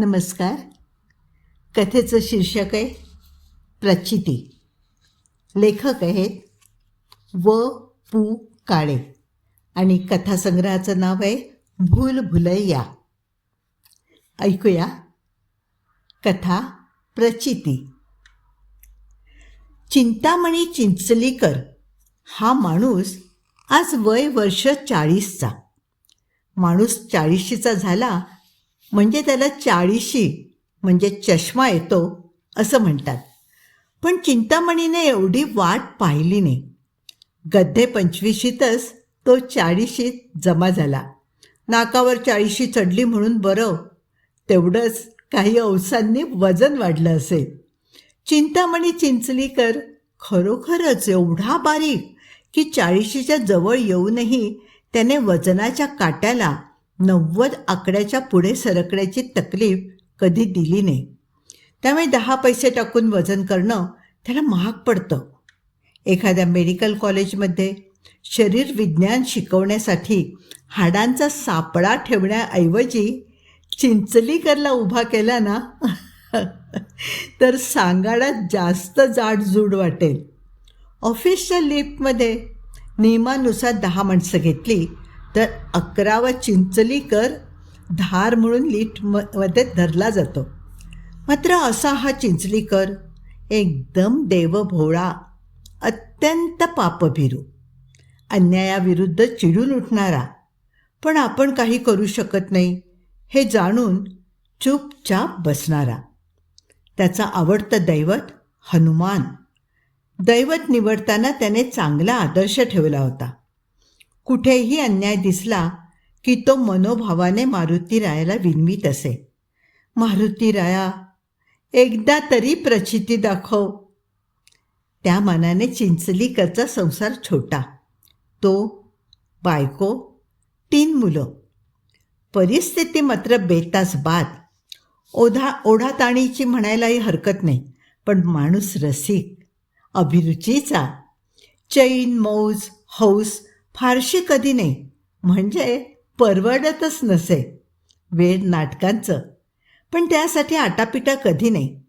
नमस्कार. कथेचं शीर्षक आहे प्रचिती. लेखक आहेत व पु. काळे आणि कथासंग्रहाचं नाव आहे भूल भुलैया. ऐकूया. कथा प्रचिती. चिंतामणी चिंचलीकर हा माणूस आज वय वर्ष चाळीसचा. माणूस चाळीशीचा झाला म्हणजे त्याला चाळीशी म्हणजे चष्मा येतो असं म्हणतात. पण चिंतामणीने एवढी वाट पाहिली नाही. गद्धे पंचवीशीतच तो चाळीशीत जमा झाला. नाकावर चाळीशी चढली म्हणून बरं तेवढंच काही अवसांनी वजन वाढलं असेल. चिंतामणी चिंचलीकर खरोखरच एवढा बारीक की चाळीशीच्या जवळ येऊनही त्याने वजनाच्या काट्याला नव्वद आकड्याच्या पुढे सरकण्याची तकलीफ कधी दिली नाही. त्यामुळे दहा पैसे टाकून वजन करणं त्याला महाग पडतं. एखाद्या मेडिकल कॉलेजमध्ये शरीर विज्ञान शिकवण्यासाठी हाडांचा सापळा ठेवण्याऐवजी चिंचलीकरला उभा केला ना तर सांगाडा जास्त जाडजूड वाटेल. ऑफिसच्या लिफ्टमध्ये नियमानुसार दहा माणसं घेतली तर अकरावा चिंचलीकर धार म्हणून लिफ्टमध्ये धरला जातो. मात्र असा हा चिंचलीकर एकदम देवभोळा अत्यंत पापभिरू अन्यायाविरुद्ध चिडून उठणारा. पण आपण काही करू शकत नाही हे जाणून चुपचाप बसणारा. त्याचा आवडतं दैवत हनुमान. दैवत निवडताना त्याने चांगला आदर्श ठेवला होता. कुठेही अन्याय दिसला की तो मनोभावाने मारुती रायाला विनवीत असे. मारुती राया एकदा तरी प्रचिती दाखव. त्या मानाने चिंचलीकरचा संसार छोटा. तो बायको तीन मुलं. परिस्थिती मात्र बेतास बाद. ओढा ओढाताणीची म्हणायलाही हरकत नाही पण माणूस रसिक अभिरुचीचा. चैन मौज हौस फारशी कधी नाही. म्हणजे परवडतच नसे. वेळ नाटकांचं. पण त्यासाठी आटापिटा कधी नाही.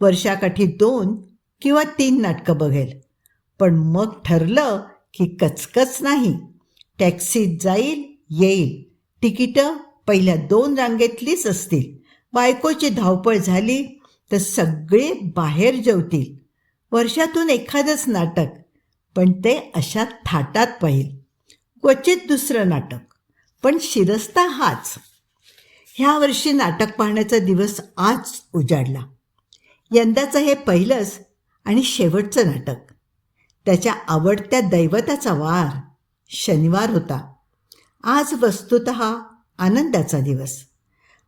वर्षाकाठी दोन किंवा तीन नाटकं बघेल. पण मग ठरलं की कचकच नाही. टॅक्सीत जाईल येईल. तिकीटं पहिल्या दोन रांगेतलीच असतील. बायकोची धावपळ झाली तर सगळे बाहेर जेवतील. वर्षातून एखादंच नाटक. पण ते अशा थाटात पाहिल. क्वचित दुसरं नाटक. पण शिरस्ता हाच. ह्या वर्षी नाटक पाहण्याचा दिवस आज उजाडला. यंदाचं हे पहिलंच आणि शेवटचं नाटक. त्याच्या आवडत्या दैवताचा वार शनिवार होता. आज वस्तुत आनंदाचा दिवस.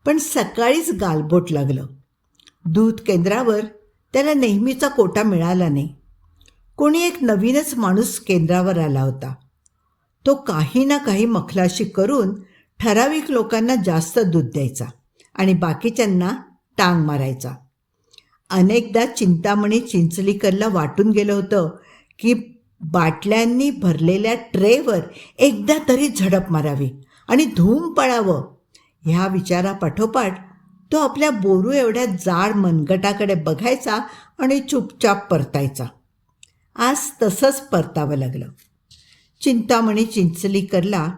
पण सकाळीच गालबोट लागलं. दूध केंद्रावर त्याला नेहमीचा कोटा मिळाला नाही. कोणी एक नवीनच माणूस केंद्रावर आला होता. तो काही ना काही मखलाशी करून ठराविक लोकांना जास्त दूध द्यायचा आणि बाकीच्यांना टांग मारायचा. अनेकदा चिंतामणी चिंचलीकरला वाटून गेलं होतं की बाटल्यांनी भरलेल्या ट्रेवर एकदा तरी झडप मारावी आणि धूम पळावं. ह्या विचारापाठोपाठ तो आपल्या बोरू एवढ्या जाड मनगटाकडे बघायचा आणि चुपचाप परतायचा. आज तसंच परतावं लागलं. चिंतामणी चिंचलीकरला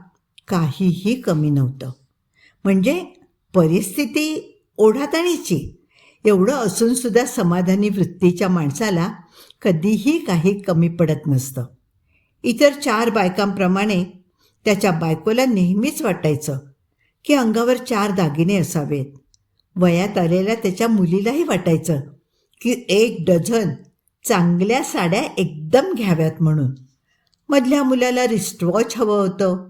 काहीही कमी नव्हतं. म्हणजे परिस्थिती ओढाताणीची. एवढं असूनसुद्धा समाधानी वृत्तीच्या माणसाला कधीही काही कमी पडत नसतं. इतर चार बायकांप्रमाणे त्याच्या बायकोला नेहमीच वाटायचं की अंगावर चार दागिने असावेत. वयात आलेल्या त्याच्या मुलीलाही वाटायचं की एक डझन चांगल्या साड्या एकदम घ्याव्यात म्हणून. मधल्या मुलाला रिस्टवॉच हवं होतं.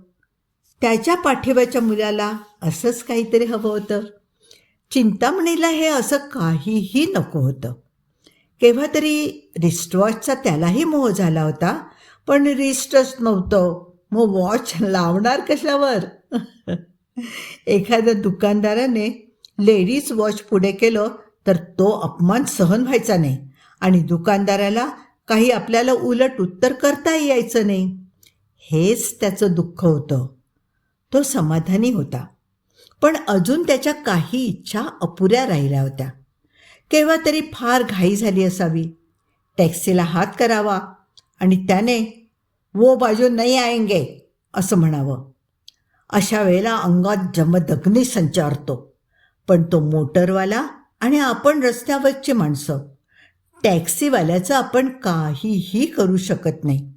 त्याच्या पाठिंबाच्या मुलाला असंच काहीतरी हवं होतं. चिंतामणीला हे असं काहीही नको होतं. केव्हा तरी रिस्टवॉचचा त्यालाही मोह झाला होता पण रिस्टच नव्हतं. मग वॉच लावणार कशावर? एखाद्या दुकानदाराने लेडीज वॉच पुढे केलं तर तो अपमान सहन व्हायचा नाही. आणि दुकानदाराला काही आपल्याला उलट उत्तर करता यायचं नाही. हेच त्याचं दुःख होतं. तो समाधानी होता. पण अजून त्याच्या काही इच्छा अपुऱ्या राहिल्या होत्या. केव्हा तरी फार घाई झाली असावी. टॅक्सीला हात करावा आणि त्याने वो बाजू नाही आएंगे असं म्हणावं. अशा वेळेला अंगात जमदग्नी संचारतो. पण तो मोटरवाला आणि आपण रस्त्यावरची माणसं. टॅक्सीवाल्याचं आपण काहीही करू शकत नाही.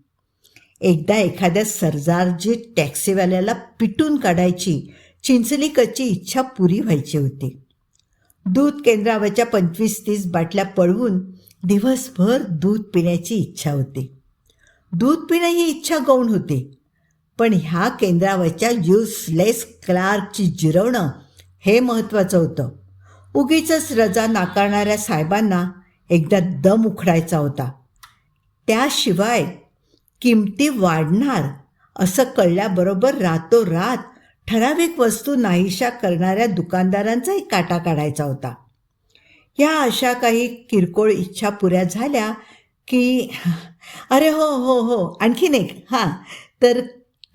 एकदा एखाद्या सरजारजी टॅक्सीवाल्याला पिटून काढायची चिंचलीकरची इच्छा पुरी व्हायची होती. दूध केंद्रावरच्या पंचवीस तीस बाटल्या पळवून दिवसभर दूध पिण्याची इच्छा होती. दूध पिणं ही इच्छा गौण होती. पण ह्या केंद्रावरच्या युसलेस क्लार्कची जिरवणं हे महत्त्वाचं होतं. उगीच रजा नाकारणाऱ्या साहेबांना एकदा दम उखडायचा होता. त्याशिवाय किमती वाढणार असं कळल्याबरोबर रातोरात ठराविक वस्तू नाहीशा करणाऱ्या दुकानदारांचाही काटा काढायचा होता. या अशा काही किरकोळ इच्छा पुऱ्या झाल्या की अरे हो हो हो आणखीन एक हां. तर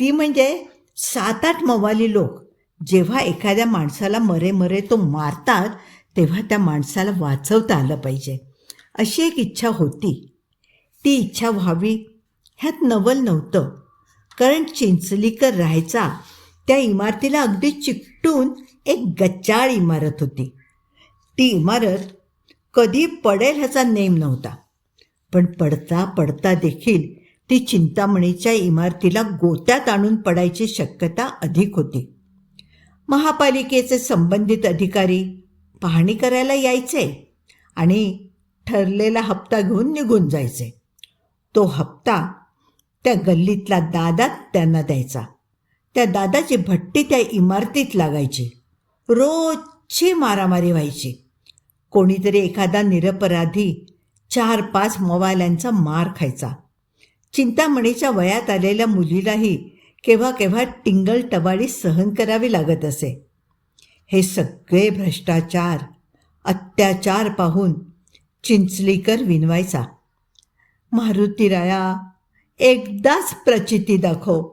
ती म्हणजे सात आठ मवाली लोक जेव्हा एखाद्या माणसाला मरे मरे तो मारतात तेव्हा त्या माणसाला वाचवता आलं पाहिजे. अशी एक इच्छा होती. ती इच्छा व्हावी ह्यात नवल नव्हतं. कारण चिंचलीकर राहायचा त्या इमारतीला अगदी चिकटून एक गच्चाळ इमारत होती. ती इमारत कधी पडेल ह्याचा नेम नव्हता. पण पडता पडता देखील ती चिंतामणीच्या इमारतीला गोत्यात आणून पडायची शक्यता अधिक होती. महापालिकेचे संबंधित अधिकारी पाहणी करायला यायचे आणि ठरलेला हप्ता घेऊन निघून जायचे. तो हप्ता त्या गल्लीतला दादा त्यांना द्यायचा. त्या दादाची भट्टी त्या इमारतीत लागायची. रोजची मारामारी व्हायची. कोणीतरी एखादा निरपराधी चार पाच मोबाईलांचा मार खायचा. चिंतामणीच्या वयात आलेल्या मुलीलाही केव्हा केव्हा टिंगल टवाळी सहन करावी लागत असे. हे सगळे भ्रष्टाचार अत्याचार पाहून चिंचलीकर विनवायचा. मारुतीराया एकदाच प्रचिती दाखव.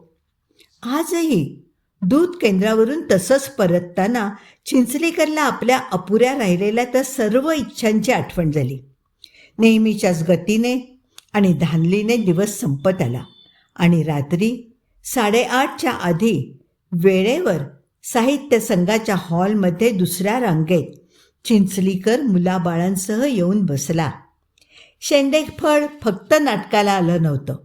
आजही दूध केंद्रावरून तसंच परतताना चिंचलीकरला आपल्या अपुऱ्या राहिलेल्या त्या सर्व इच्छांची आठवण झाली. नेहमीच्याच गतीने आणि धानलीने दिवस संपत आला आणि रात्री साडेआठच्या आधी वेळेवर साहित्य संघाच्या हॉलमध्ये दुसऱ्या रांगेत चिंचलीकर मुलाबाळांसह येऊन बसला. शेंडेफळ फक्त नाटकाला आलं नव्हतं.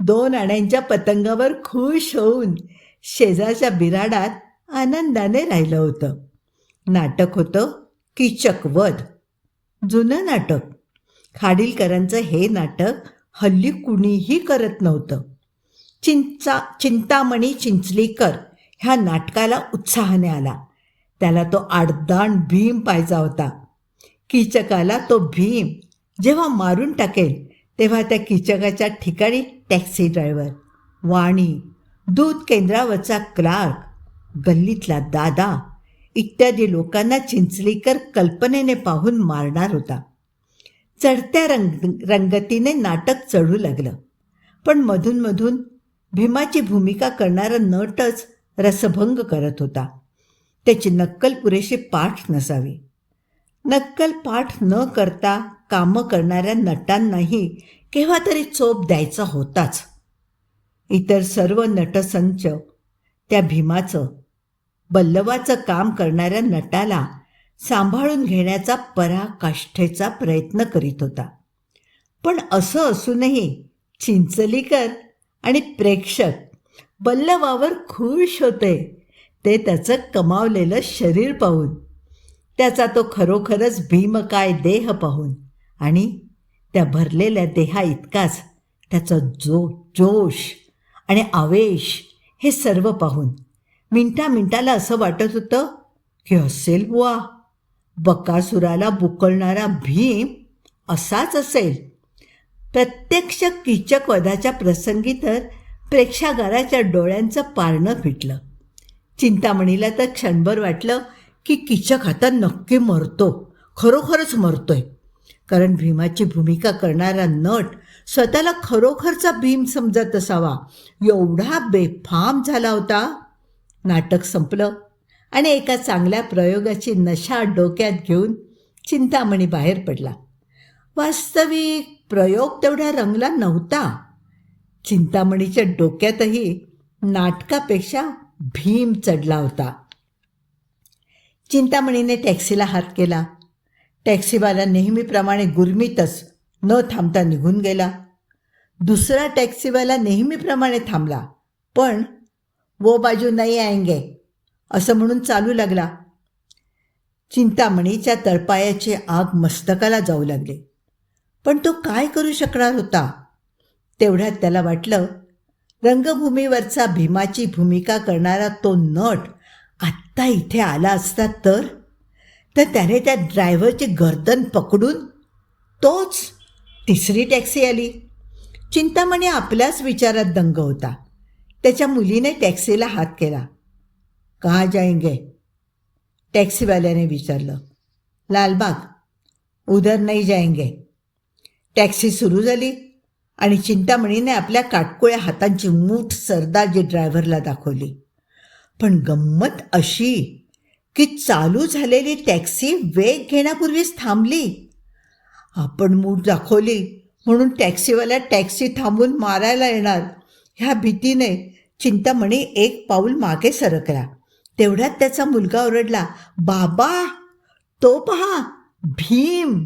दोन आण्यांच्या पतंगावर खुश होऊन शेजारच्या बिराडात आनंदाने राहिलं होतं. नाटक होतं की चकवध जुनं नाटक. खाडीलकरांचं हे नाटक हल्ली कुणीही करत नव्हतं. चिंचा चिंतामणी चिंचलीकर ह्या नाटकाला उत्साहाने आला. त्याला तो आडदाण भीम पाहिजा होता. किचकाला तो भीम जेव्हा मारून टाकेल तेव्हा त्या किचकाच्या ठिकाणी टॅक्सी ड्रायव्हर वाणी दूध केंद्रावरचा क्लार्क गल्लीतला दादा इत्यादी लोकांना चिंचलीकर कल्पनेने पाहून मारणार होता. चढत्या रंग रंगतीने नाटक चढू लागलं. पण मधून भीमाची भूमिका करणारा नटच रसभंग करत होता. त्याची नक्कल पुरेशी पाठ नसावी. नक्कल पाठ न करता कामं करणाऱ्या नटांनाही केव्हा तरी चोप द्यायचा होताच. इतर सर्व नटसंच त्या भीमाचं बल्लवाचं काम करणाऱ्या नटाला सांभाळून घेण्याचा पराकाष्ठेचा प्रयत्न करीत होता. पण असं असूनही चिंचलीकर आणि प्रेक्षक बल्लवावर खुश होते ते त्याचं कमावलेलं शरीर पाहून. त्याचा तो खरोखरच भीमकाय देह पाहून. आणि त्या भरलेल्या देहा इतकाच त्याचा जो जोश आणि आवेश हे सर्व पाहून. मिनटा मिनटाला असं वाटत होतं की असेल बुवा. बकासुराला बुकळणारा भीम असाच असेल. प्रत्यक्ष किचकवधाच्या प्रसंगी तर प्रेक्षागाराच्या डोळ्यांचं पारणं फिटलं. चिंतामणीला तर क्षणभर वाटलं की किचक आता नक्की मरतो. खरोखरच मरतोय. कारण भीमाची भूमिका करणारा नट स्वतःला खरोखरचा भीम समजत असावा. एवढा बेफाम झाला होता. नाटक संपलं आणि एका चांगल्या प्रयोगाची नशा डोक्यात घेऊन चिंतामणी बाहेर पडला. वास्तविक प्रयोग तेवढा रंगला नव्हता. चिंतामणीच्या डोक्यातही नाटकापेक्षा भीम चढला होता. चिंतामणीने टॅक्सीला हात केला. टॅक्सीवाला नेहमीप्रमाणे गुरमीतच न थांबता निघून गेला. दुसरा टॅक्सीवाला नेहमीप्रमाणे थांबला पण वो बाजू नाही आएंगे असं म्हणून चालू लागला. चिंतामणीच्या तळपायाचे आग मस्तकाला जाऊ लागले. पण तो काय करू शकणार होता? तेवढ्यात त्याला वाटलं रंगभूमीवरचा भीमाची भूमिका करणारा तो नट आत्ता इथे आला असता तर? तर त्याने त्या ड्रायव्हरची गर्दन पकडून तोच तिसरी टॅक्सी आली. चिंतामणी आपल्याच विचारात दंग होता. त्याच्या मुलीने टॅक्सीला हात केला. कहा जाएंगे टॅक्सीवाल्याने विचारलं. लालबाग उधर नाही जाएंगे टॅक्सी सुरू झाली. आणि चिंतामणीने आपल्या काटकोळ्या हातांची मूठ सरदारजी ड्रायव्हरला दाखवली. पण गंमत अशी की चालू झालेली टॅक्सी वेग घेण्यापूर्वीच थांबली. आपण मूठ दाखवली म्हणून टॅक्सीवाला टॅक्सी थांबून मारायला येणार. ह्या भीतीने चिंतामणी एक पाऊल मागे सरकला. तेवढ्यात त्याचा मुलगा ओरडला बाबा तो पहा भीम.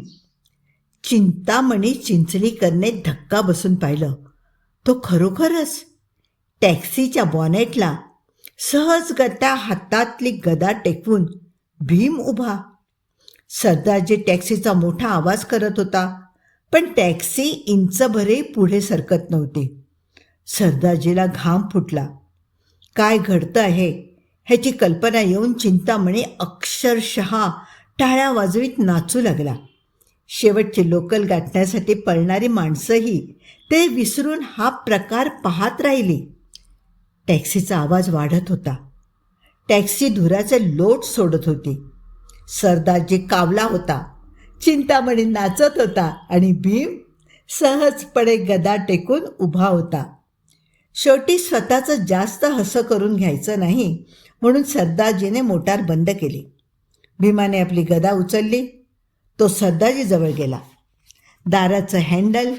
चिंतामणी चिंचणीकरने धक्का बसून पाहिलं. तो खरोखरच टॅक्सीच्या बॉनेटला सहजगत्या हातातली गदा टेकवून भीम उभा. सरदारजी टॅक्सीचा मोठा आवाज करत होता पण टॅक्सी इंचभरही पुढे सरकत नव्हती. सरदारजीला घाम फुटला. काय घडतं आहे ह्याची कल्पना येऊन चिंतामणी अक्षरशः टाळ्या वाजवीत नाचू लागला. शेवटची लोकल गाठण्यासाठी पळणारी माणसंही ते विसरून हा प्रकार पाहत राहिली. टॅक्सीचा आवाज वाढत होता. टॅक्सी धुराचे लोट सोडत होती. सरदारजी कावला होता चिंतामणी नाचत होता आणि भीम सहजपणे गदा टेकून उभा होता. शेवटी स्वतःचं जास्त हसं करून घ्यायचं नाही म्हणून सरदारजीने मोटार बंद केली. भीमाने आपली गदा उचलली. तो सरदारजीजवळ गेला. दाराचं हँडल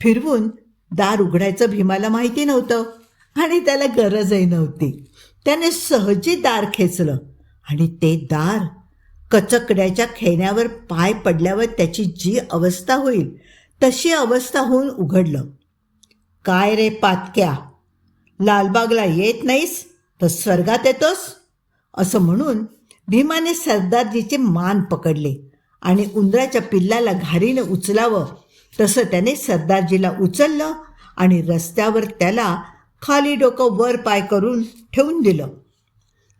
फिरवून दार उघडायचं भीमाला माहिती नव्हतं आणि त्याला गरजही नव्हती. त्याने सहजी दार खेचलं आणि ते दार कचकड्याच्या खेण्यावर पाय पडल्यावर त्याची जी अवस्था होईल तशी अवस्था होऊन उघडलं. काय रे पातक्या? लालबागला येत नाहीस? तर स्वर्गात येतोस? असं म्हणून भीमाने सरदारजीचे मान पकडले. आणि उंदराच्या पिल्लाला घारीनं उचलावं. तसं त्याने सरदारजीला उचललं आणि रस्त्यावर त्याला खाली डोकं वर पाय करून ठेवून दिलं.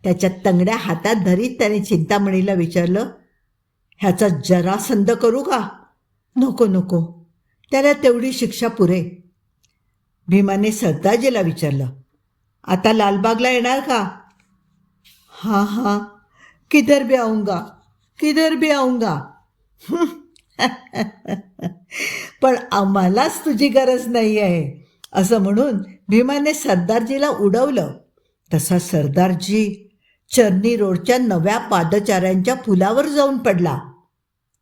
त्याच्या तंगड्या हातात धरीत त्याने चिंतामणीला विचारलं ह्याचा जरा संद करू का? नको नको. त्याला तेवढी शिक्षा पुरे. भीमाने सरदारजीला विचारलं आता लालबागला येणार का? हां हां. किधर भी आऊंगा. किधर भी आऊंगा. पण आम्हालाच तुझी गरज नाही आहे असं म्हणून भीमाने सरदारजीला उडवलं. तसा सरदारजी चर्नी रोडच्या नव्या पादचाऱ्यांच्या पुलावर जाऊन पडला.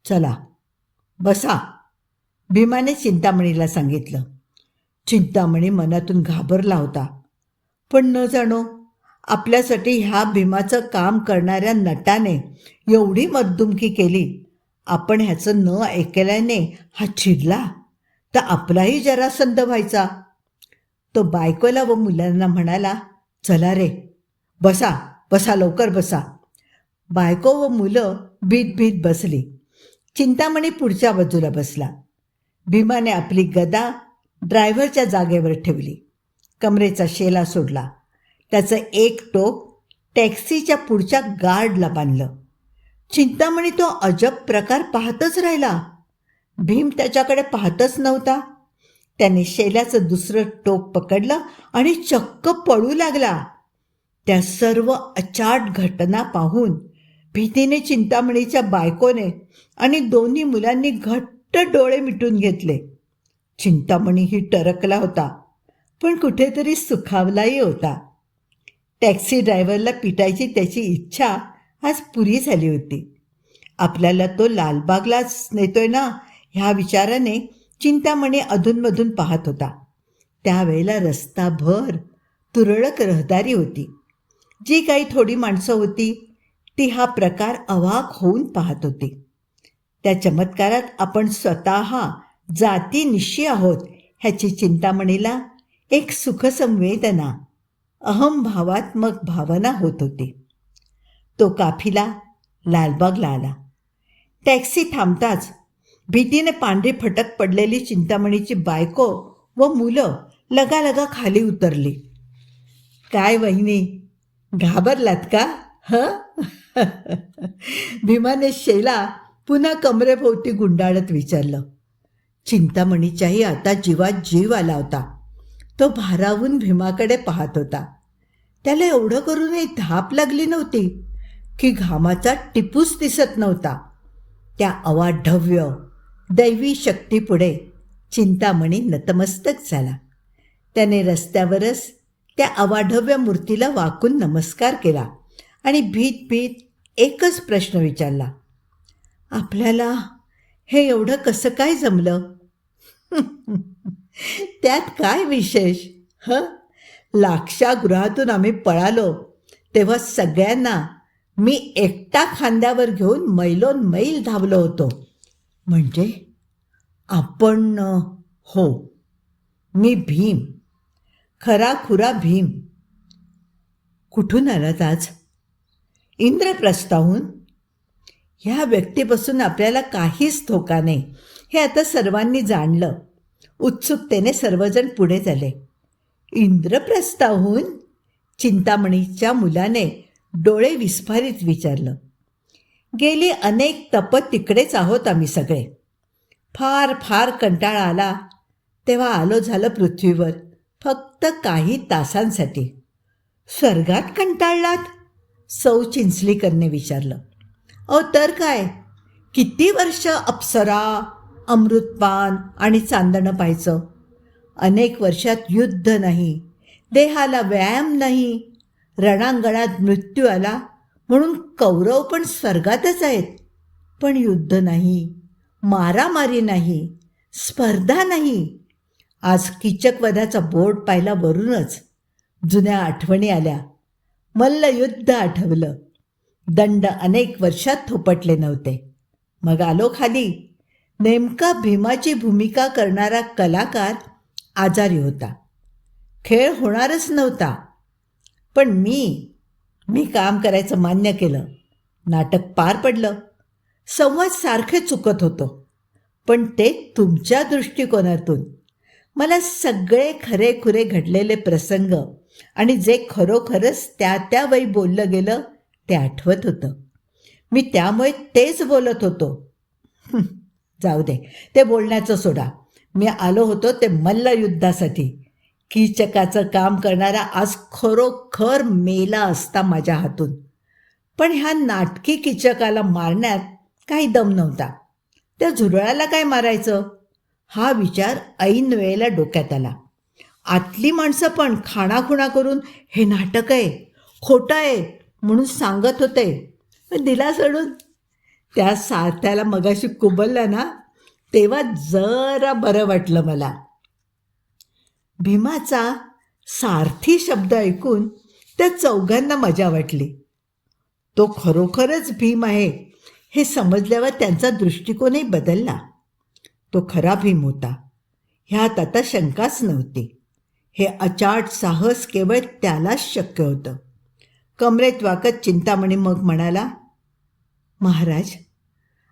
चला बसा भीमाने चिंतामणीला सांगितलं. चिंतामणी मनातून घाबरला होता. पण न जाणो आपल्यासाठी ह्या भीमाचं काम करणाऱ्या नटाने एवढी मद्दुमकी केली. आपण ह्याचं न ऐकल्याने हा चिडला? तर आपलाही जरा संद व्हायचा. तो बायकोला व मुलांना म्हणाला चला रे बसा बसा लवकर बसा. बायको व मुलं भीत भीत बसली. चिंतामणी पुढच्या बाजूला बसला. भीमाने आपली गदा ड्रायव्हरच्या जागेवर ठेवली. कमरेचा शेला सोडला. त्याचं एक टोक टॅक्सीच्या पुढच्या गार्डला बांधलं. चिंतामणी तो अजब प्रकार पाहतच राहिला. भीम त्याच्याकडे पाहतच नव्हता. त्याने शेल्याचं दुसरं टोक पकडलं आणि चक्क पळू लागला. त्या सर्व अचाट घटना पाहून भीतीने चिंतामणीच्या बायकोने आणि दोन्ही मुलांनी घट्ट डोळे मिटून घेतले. चिंतामणी ही टरकला होता पण कुठेतरी सुखावलाही होता. टॅक्सी ड्रायव्हरला पिटायची त्याची इच्छा आज पुरी झाली होती. आपल्याला तो लालबागलाच नेतोय ना ह्या विचाराने चिंतामणी अधूनमधून पाहत होता. त्यावेळेला रस्ताभर तुरळक रहदारी होती. जी काही थोडी माणसं होती ती हा प्रकार अवाक होऊन पाहत होती. त्या चमत्कारात आपण स्वतः जातीनिशी आहोत ह्याची चिंतामणीला एक सुखसंवेदना अहमभावात्मक भावना होत होती. तो काफिला लालबागला आला टॅक्सी थांबताच भीतीने पांढरी फटक पडलेली चिंतामणीची बायको व मुलं लगालगा खाली उतरली. काय वहिनी घाबरलात का ह? भीमाने शेला पुन्हा कमरेभोवती गुंडाळत विचारलं. चिंतामणीच्याही आता जीवात जीव आला होता. तो भारावून भीमाकडे पाहत होता. त्याला एवढं करूनही धाप लागली नव्हती. की घामाचा टिपूस दिसत नव्हता. त्या अवाढव्य दैवी शक्तीपुढे चिंतामणी नतमस्तक झाला. त्याने रस्त्यावरच त्या अवाढव्य मूर्तीला वाकून नमस्कार केला आणि भीत भीत एकच प्रश्न विचारला. आपल्याला हे एवढं कसं काय जमलं? त्यात काय विशेष ह? लाक्षागृहातून आम्ही पळालो तेव्हा सगळ्यांना मी एकटा खांद्यावर घेऊन मैलोन मैल धावलो होतो. म्हणजे? आपण हो. मी भीम. खरा खुरा भीम. कुठून आलात आज? इंद्रप्रस्थाहून? ह्या व्यक्तीपासून आपल्याला काहीच धोका नाही. हे आता सर्वांनी जाणलं. उत्सुकतेने सर्वजण पुढे झाले. इंद्रप्रस्थाहून? चिंतामणीच्या मुलाने डोळे विस्फारित विचारलं. गेली अनेक तप तिकडेच आहोत आम्ही सगळे. फार फार कंटाळा आला. तेव्हा आलो झालं पृथ्वीवर फक्त काही तासांसाठी. स्वर्गात कंटाळलात? सौ चिंचलीकरने विचारलं. अहो तर काय? किती वर्ष अप्सरा अमृतपान आणि चांदणं पाहायचं? अनेक वर्षात युद्ध नाही देहाला व्यायाम नाही रणांगणात मृत्यू आला म्हणून कौरव पण स्वर्गातच आहेत. पण युद्ध नाही मारामारी नाही स्पर्धा नाही. आज किचकवधाचा बोर्ड पाहिला वरूनच. जुन्या आठवणी आल्या. मल्लयुद्ध आठवलं. दंड अनेक वर्षात थोपटले नव्हते. मग आलो खाली. नेमका भीमाची भूमिका करणारा कलाकार आजारी होता. खेळ होणारच नव्हता. पण मी मी काम करायचं मान्य केलं. नाटक पार पडलं. संवाद सारखे चुकत होतो. पण ते तुमच्या दृष्टिकोनातून. मला सगळे खरेखुरे घडलेले प्रसंग आणि जे खरोखरच त्या त्या वेळी बोललं गेलं ते आठवत होतं. मी त्यामुळे तेच बोलत होतो. जाऊ दे. ते बोलण्याचं सोडा. मी आलो होतो ते मल्लयुद्धासाठी. कीचकाचं काम करणारा आज खरोखर मेला असता माझ्या हातून. पण ह्या नाटकी कीचकाला मारण्यात काही दम नव्हता. त्या झुरळाला काय मारायचं? हा विचार ऐन वेळेला डोक्यात आला. आतली माणसं पण खाणाखुणा करून हे नाटक आहे खोटं आहे म्हणून सांगत होते. पण दिला सोडून. त्या सारथ्याला मगाशी कुबललं ना तेव्हा जरा बरं वाटलं मला. भीमाचा सारथी शब्द ऐकून त्या चौघांना मजा वाटली. तो खरोखरच भीम आहे हे समजल्यावर त्यांचा दृष्टिकोनही बदलला. तो खरा भीम होता. ह्यात आता शंकाच नव्हती. हे अचाट साहस केवळ त्यालाच शक्य होतं. कमरेत वाकत चिंतामणी मग म्हणाला महाराज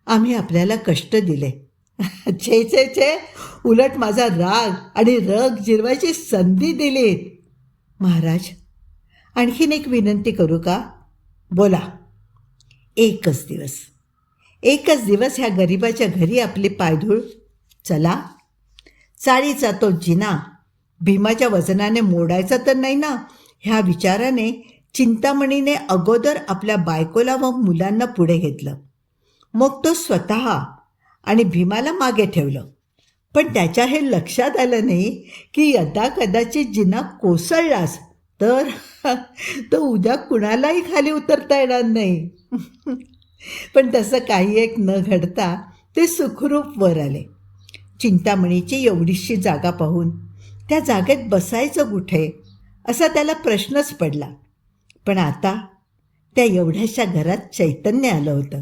आम्ही आपल्याला कष्ट दिले. छे छे छे. उलट माझा राग आणि रग जिरवायची संधी दिलीत महाराज आणखीन एक विनंती करू का? बोला. एकच दिवस. एकच दिवस ह्या गरिबाच्या घरी आपली पायधूळ. चला. चाळीचा तो जिना भीमाच्या वजनाने मोडायचा तर नाही ना? ह्या विचाराने चिंतामणीने अगोदर आपल्या बायकोला व मुलांना पुढे घेतलं. मग तो स्वतः आणि भीमाला मागे ठेवलं. पण त्याच्या हे लक्षात आलं नाही की यदा कदाचित जिना कोसळलास तर तो उद्या कुणालाही खाली उतरता येणार नाही. पण तसं काही एक न घडता ते सुखरूप वर आले. चिंतामणीची एवढीशी जागा पाहून त्या जागेत बसायचं कुठे असा त्याला प्रश्नच पडला. पण आता त्या एवढ्याशा घरात चैतन्य आलं होतं.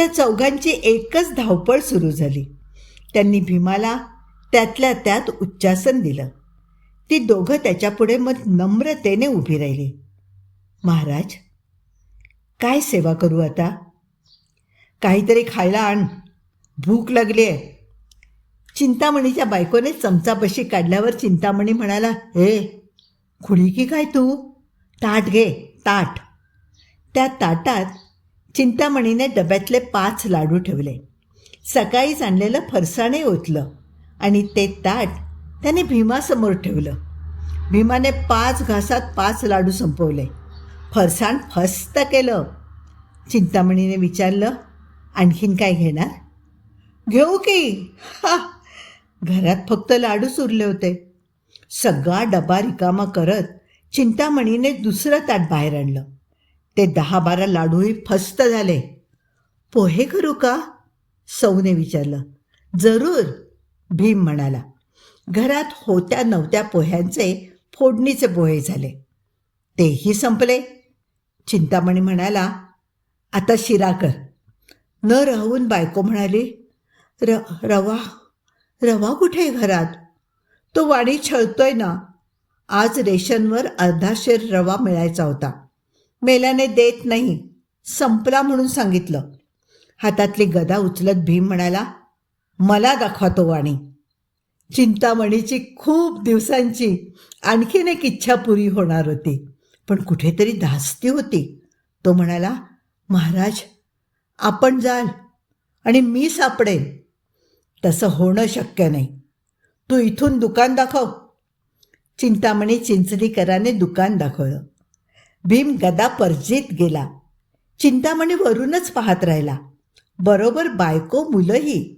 त्या चौघांची एकच धावपळ सुरू झाली. त्यांनी भीमाला त्यातल्या त्यात उच्चासन दिलं. ती दोघं त्याच्यापुढे मग नम्रतेने उभी राहिली. महाराज काय सेवा करू आता? काहीतरी खायला आण. भूक लागली आहे. चिंतामणीच्या बायकोने चमचापशी काढल्यावर चिंतामणी म्हणाला हे खुळी की काय तू? ताट घे ताट. त्या ताटात चिंतामणीने डब्यातले पाच लाडू ठेवले. सकाळीच आणलेलं फरसाणे ओतलं आणि ते ताट त्याने भीमासमोर ठेवलं. भीमाने पाच घासात पाच लाडू संपवले. फरसाण फस्त केलं. चिंतामणीने विचारलं आणखीन काय घेणार? घेऊ की. हा. घरात फक्त लाडूच उरले होते. सगळा डबा रिकामा करत चिंतामणीने दुसरं ताट बाहेर आणलं. ते दहा बारा लाडूही फस्त झाले. पोहे करू का? सौने विचारलं. जरूर भीम म्हणाला. घरात होत्या नव्हत्या पोह्यांचे फोडणीचे पोहे झाले. तेही संपले. चिंतामणी म्हणाला आता शिरा कर. न राहून बायको म्हणाली र रवा रवा कुठे आहे घरात? तो वाणी छळतोय ना. आज रेशनवर अर्धा शेर रवा मिळायचा होता. मेल्याने देत नाही. संपला म्हणून सांगितलं. हातातली गदा उचलत भीम म्हणाला मला दाखवा तो वाणी. चिंतामणीची खूप दिवसांची आणखीन एक इच्छा पुरी होणार होती पण कुठेतरी धास्ती होती. तो म्हणाला महाराज आपण जाल आणि मी सापडेन तसं होणं शक्य नाही. तू इथून दुकान दाखव. चिंतामणी चिंचलीकराने दुकान दाखवलं. भीम गदा परजीत गेला. चिंतामणी वरूनच पाहत राहिला. बरोबर बायको मुलंही.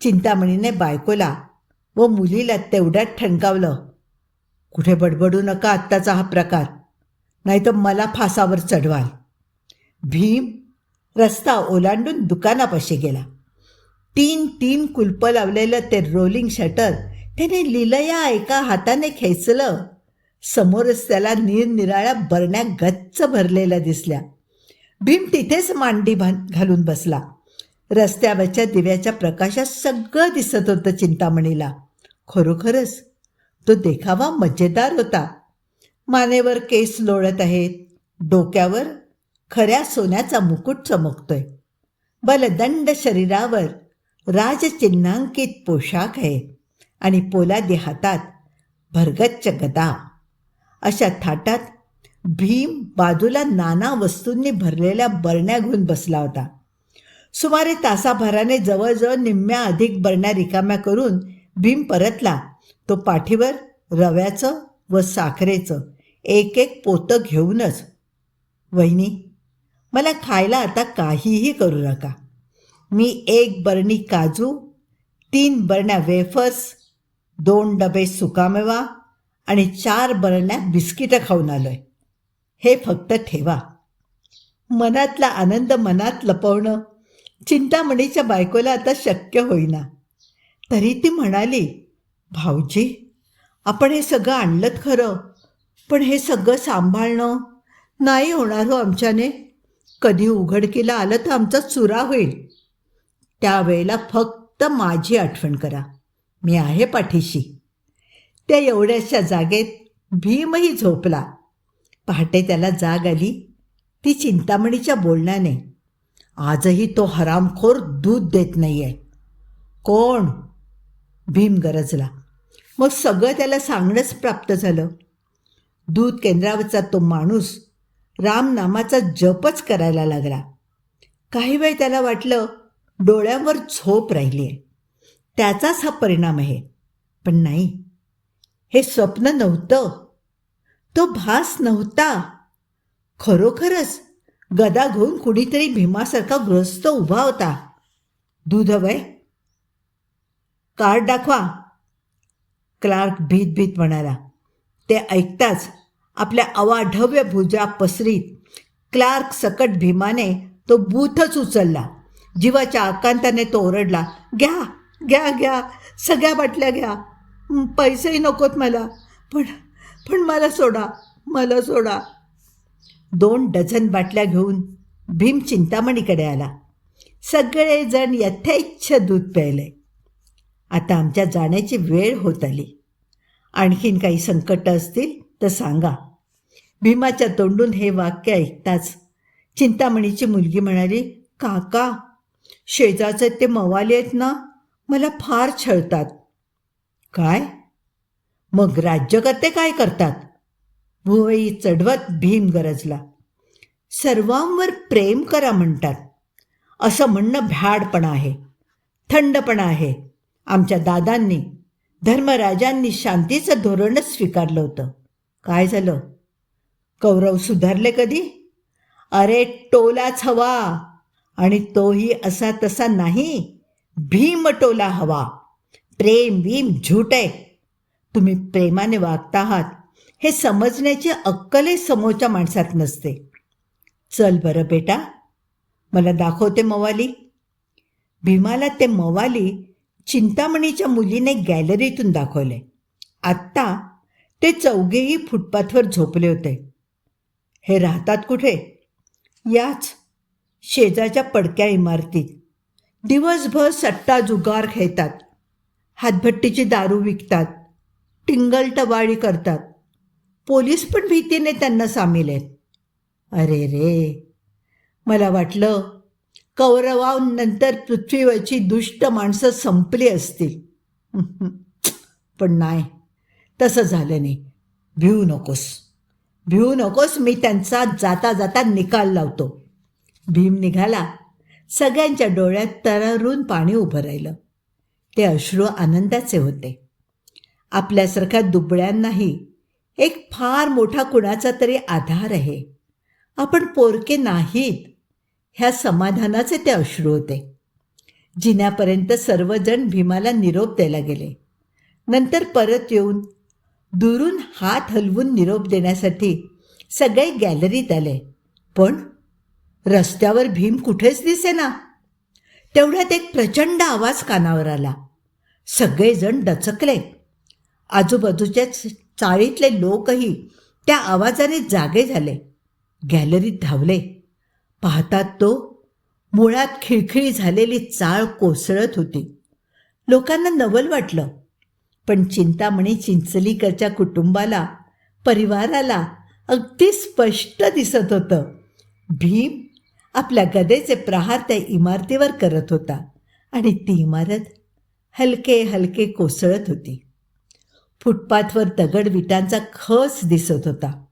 चिंतामणीने बायकोला व मुलीला तेवढ्यात ठणकावलं. कुठे बडबडू नका आत्ताचा हा प्रकार. नाहीतर मला फासावर चढवाल. भीम रस्ता ओलांडून दुकानापाशी गेला. तीन तीन कुलपं लावलेलं ते रोलिंग शटर त्याने लिलया एका हाताने खेचलं. समोरच त्याला निरनिराळ्या बरण्या गच्च भरलेल्या दिसल्या. भीम तिथेच मांडी बां घालून बसला. रस्त्यावरच्या दिव्याच्या प्रकाशात सगळं दिसत होतं चिंतामणीला. खरोखरच तो देखावा मजेदार होता. मानेवर केस लोळत आहेत डोक्यावर खऱ्या सोन्याचा मुकुट चमकतोय. बलदंड शरीरावर राजचिन्हांकित पोशाख आहे आणि पोलादी हातात भरगच्च गदा. अशा थाटात भीम बाजूला नाना वस्तूंनी भरलेल्या बरण्या घेऊन बसला होता. सुमारे तासाभराने जवळजवळ निम्म्या अधिक बरण्या रिकाम्या करून भीम परतला. तो पाठीवर रव्याचं व साखरेचं एक एक पोतं घेऊनच वहिनी मला खायला आता काहीही करू नका. मी एक बरणी काजू तीन बरण्या वेफर्स दोन डबे सुकामेवा आणि चार बरण्या बिस्किटं खाऊन आलोय. हे फक्त ठेवा. मनातला आनंद मनात लपवणं चिंतामणीच्या बायकोला आता शक्य होईना. तरी ती म्हणाली भाऊजी आपण हे सगळं आणलं खरं पण हे सगळं सांभाळणं नाही होणार हो आमच्याने. कधी उघडकीला आलं तर आमचा चुरा होईल. त्यावेळेला फक्त माझी आठवण करा. मी आहे पाठीशी. त्या एवढ्याशा जागेत भीमही झोपला. पहाटे त्याला जाग आली. ती चिंतामणीच्या बोलण्याने आजही तो हरामखोर दूध देत नाही आहे कोण? भीम गरजला. मग सगळं त्याला सांगणंच प्राप्त झालं. दूध केंद्रावरचा तो माणूस रामनामाचा जपच करायला लागला. काही वेळ त्याला वाटलं डोळ्यांवर झोप राहिली आहे त्याचाच हा परिणाम आहे. पण नाही. हे स्वप्न नव्हतं. तो भास नव्हता. खरोखरच गदा घेऊन कुणीतरी भीमासारखा ग्रस्त उभा होता. दूध हवंय कार्ड दाखवा. क्लार्क भीत भीत म्हणाला. ते ऐकताच आपल्या अवाढव्य भुजा पसरीत क्लार्क सकट भीमाने तो बूथच उचलला. जीवाच्या आकांताने तो ओरडला घ्या घ्या घ्या सगळ्या बाटल्या घ्या. पैसेही नकोत मला. पण पण मला सोडा मला सोडा. दोन डझन बाटल्या घेऊन भीम चिंतामणीकडे आला. सगळेजण यथेच्छ दूध प्यायले. आता आमच्या जाण्याची वेळ होत आली. आणखीन काही संकट असतील तर सांगा. भीमाच्या तोंडून हे वाक्य ऐकताच चिंतामणीची मुलगी म्हणाली काका शेजारचे ते मवाले आहेत ना मला फार छळतात. काय? मग राज्यकर्ते काय करतात? भुवई चढवत भीम गरजला. सर्वांवर प्रेम करा म्हणतात. असं म्हणणं भ्याडपणा आहे. थंडपणा आहे. आमच्या दादांनी धर्मराजांनी शांतीचं धोरणच स्वीकारलं होतं. काय झालं? कौरव सुधारले कधी? अरे टोलाच हवा. आणि तोही असा तसा नाही. भीम टोला हवा. प्रेम भीम झूट आहे. तुम्ही प्रेमाने वागता आहात. हे समजण्याची अक्कलही समोरच्या माणसात नसते. चल बरं बेटा. मला दाखवते मवाली. भीमाला ते मवाली चिंतामणीच्या मुलीने गॅलरीतून दाखवले. आत्ता ते चौघेही फुटपाथवर झोपले होते. हे राहतात कुठे? याच शेजारच्या पडक्या इमारतीत. दिवसभर सट्टा जुगार खेळतात. हातभट्टीची दारू विकतात टिंगल टवाळी करतात. पोलीस पण भीतीने त्यांना सामील आहेत. अरे रे मला वाटलं कौरवांनंतर पृथ्वीवरची दुष्ट माणसं संपली असतील. पण नाही तसं झालं नाही. भिवू नकोस भिवू नकोस मी त्यांचा जाता जाता निकाल लावतो. भीम निघाला सगळ्यांच्या डोळ्यात तरारून पाणी उभं राहिलं. ते अश्रू आनंदाचे होते. आपल्यासारख्या दुबळ्यांनाही एक फार मोठा कुणाचा तरी आधार आहे. आपण पोरके नाहीत. ह्या समाधानाचे ते अश्रू होते. जिन्यापर्यंत सर्वजण भीमाला निरोप द्यायला गेले. नंतर परत येऊन दुरून हात हलवून निरोप देण्यासाठी सगळे गॅलरीत आले. पण रस्त्यावर भीम कुठेच दिसेना. तेवढ्यात एक प्रचंड आवाज कानावर आला. सगळेजण डचकले. आजूबाजूच्या चाळीतले लोकही त्या आवाजाने जागे झाले. गॅलरीत धावले. पाहतात तो मुळात खिळखिळी झालेली चाळ कोसळत होती. लोकांना नवल वाटलं. पण चिंतामणी चिंचलीकरच्या कुटुंबाला परिवाराला अगदी स्पष्ट दिसत होतं. भीम आपल्या गदेचे प्रहार त्या इमारतीवर करत होता आणि ती इमारत हलके हलके कोसळत होती. फुटपाथवर दगड विटांचा खस दिसत होता.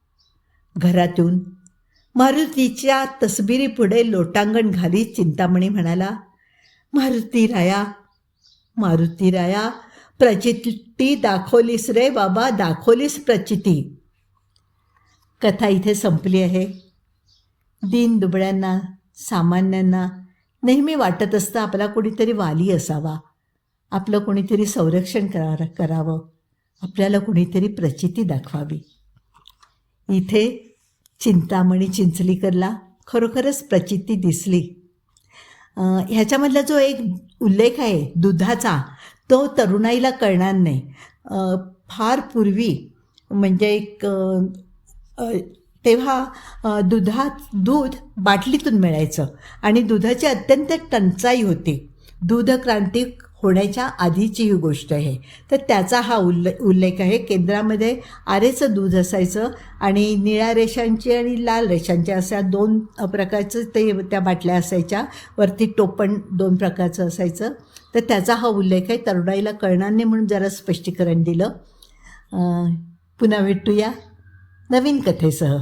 घरातून मारुतीच्या तसबिरीपुढे लोटांगण घाली चिंतामणी म्हणाला मारुती राया मारुती राया प्रचिती दाखवलीस रे बाबा दाखवलीस प्रचिती. कथा इथे संपली आहे. दीन दुबळ्यांना सामान्यांना नेहमी वाटत असतं आपला कुणीतरी वाली असावा. आपलं कोणीतरी संरक्षण करा करावं. आपल्याला कोणीतरी प्रचिती दाखवावी. इथे चिंतामणी चिंचलीकरला खरोखरच प्रचिती दिसली. ह्याच्यामधला जो एक उल्लेख आहे दुधाचा तो तरुणाईला कळणार नाही. फार पूर्वी म्हणजे एक तेव्हा दुधात दूध बाटलीतून मिळायचं आणि दुधाची अत्यंत टंचाई होती. दूध क्रांती होण्याच्या आधीची ही गोष्ट आहे. तर त्याचा हा उल्ले उल्लेख आहे. केंद्रामध्ये आरेचं दूध असायचं आणि निळ्या रेषांची आणि लाल रेषांची अशा दोन प्रकारचं ते त्या बाटल्या असायच्या. वरती टोपण दोन प्रकारचं असायचं. तर त्याचा हा उल्लेख आहे. तरुणाईला कळणार नाही म्हणून जरा स्पष्टीकरण दिलं. पुन्हा भेटूया नवीन कथेसह.